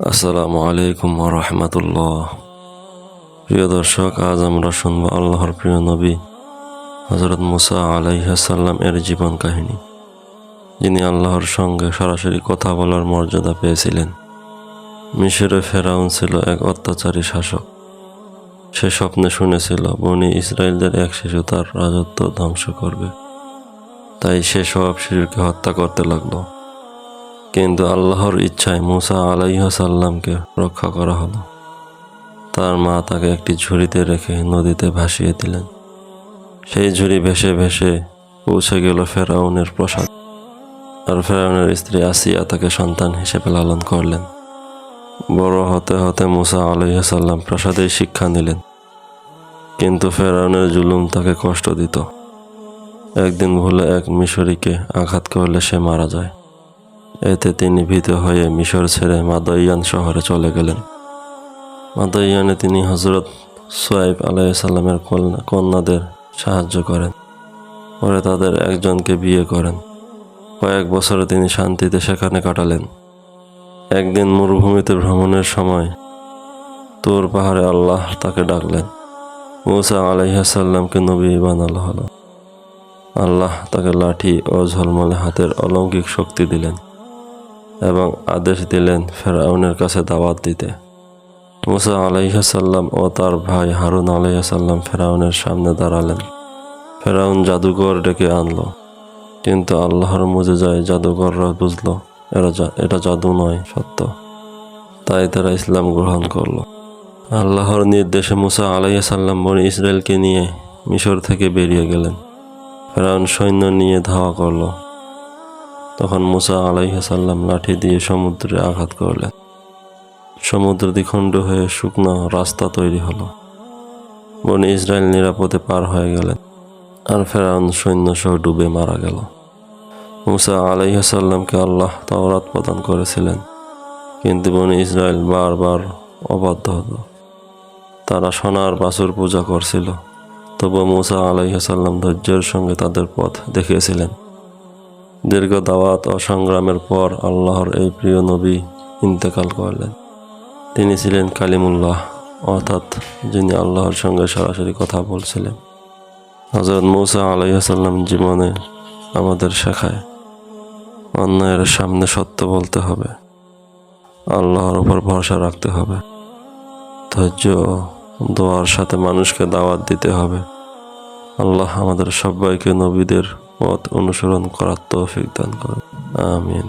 আসসালামু আলাইকুম রহমতুল্লাহ। প্রিয় দর্শক, আজ আমরা শুনব আল্লাহর প্রিয় নবী হজরত মুসা আলাইহাসাল্লাম এর জীবন কাহিনী। যিনি আল্লাহর সঙ্গে সরাসরি কথা বলার মর্যাদা পেয়েছিলেন। মিশরে ফেরাউন ছিল এক অত্যাচারী শাসক। সে স্বপ্নে শুনেছিল, বনি ইসরায়েলদের এক শিশু তার রাজত্ব ধ্বংস করবে। তাই সে সব শিশুকে হত্যা করতে লাগল। কিন্তু আল্লাহর ইচ্ছায় মুসা আলাইহাসাল্লামকে রক্ষা করা হলো। তার মা তাকে একটি ঝুড়িতে রেখে নদীতে ভাসিয়ে দিলেন। সেই ঝুড়ি ভেসে ভেসে পৌঁছে গেল ফেরাউনের প্রসাদ। আর ফেরাউনের স্ত্রী আসিয়া তাকে সন্তান হিসেবে লালন করলেন। বড় হতে হতে মুসা আলাইহাসাল্লাম প্রাসাদেই শিক্ষা নিলেন। কিন্তু ফেরাউনের জুলুম তাকে কষ্ট দিত। একদিন ভুলে এক মিশরীকে আঘাত করলে সে মারা যায়। এতে তিনি ভীত হয়ে মিশর ছেড়ে মাদয়ান শহরে চলে গেলেন। মাদয়ানে তিনি হজরত সোয়াইব আলাইসাল্লামের কন্যা কন্যাদের সাহায্য করেন। পরে তাদের একজনকে বিয়ে করেন। কয়েক বছরে তিনি শান্তিতে সেখানে কাটালেন। একদিন মরুভূমিতে ভ্রমণের সময় তোর পাহাড়ে আল্লাহ তাকে ডাকলেন। মুসা আলাইহাসাল্লামকে নবী বানালো হলো। আল্লাহ তাকে লাঠি ও ঝলমলে হাতের অলৌকিক শক্তি দিলেন। এবং আদেশ দিলেন ফেরাউনের কাছে দাওয়াত দিতে। মুসা আলাইহাসাল্লাম ও তার ভাই হারুন আলাইহাসাল্লাম ফেরাউনের সামনে দাঁড়ালেন। ফেরাউন জাদুঘর ডেকে আনলো। কিন্তু আল্লাহর মুজে যায় জাদুঘররা বুঝলো, এরা এটা জাদু নয়, সত্য। তাই তারা ইসলাম গ্রহণ করল। আল্লাহর নির্দেশে মুসা আলাইহাসাল্লাম বনি ইসরায়েলকে নিয়ে মিশর থেকে বেরিয়ে গেলেন। ফেরাউন সৈন্য নিয়ে ধাওয়া করল। তখন মুসা আলাইহাসাল্লাম লাঠি দিয়ে সমুদ্রে আঘাত করলেন। সমুদ্র দ্বিখণ্ড হয়ে শুকনো রাস্তা তৈরি হলো। বনি ইসরায়েল নিরাপদে পার হয়ে গেলেন আর ফেরাউন সৈন্য সহ ডুবে মারা গেল। মুসা আলাইহাসাল্লামকে আল্লাহ তাওরাত প্রদান করেছিলেন, কিন্তু বনি ইসরায়েল বারবার অবাধ্য হলো। তারা সোনার বাছুর পূজা করছিল তবু মুসা আলাইহাসাল্লাম ধৈর্যের সঙ্গে তাদের পথ দেখিয়েছিলেন। দীর্ঘ দাওয়াত ও সংগ্রামের পর আল্লাহর এই প্রিয় নবী ইন্তেকাল করলেন। তিনি ছিলেন কালিমুল্লাহ, অর্থাৎ যিনি আল্লাহর সঙ্গে সরাসরি কথা বলছিলেন। হজরত মৌসা আলাইসাল্লাম জীবনে আমাদের শেখায় অন্যায়ের সামনে সত্য বলতে হবে, আল্লাহর উপর ভরসা রাখতে হবে, ধৈর্য দোয়ার সাথে মানুষকে দাওয়াত দিতে হবে। আল্লাহ আমাদের সবাইকে নবীদের পথ অনুসরণ করার তৌফিক দান করেন। আমিন।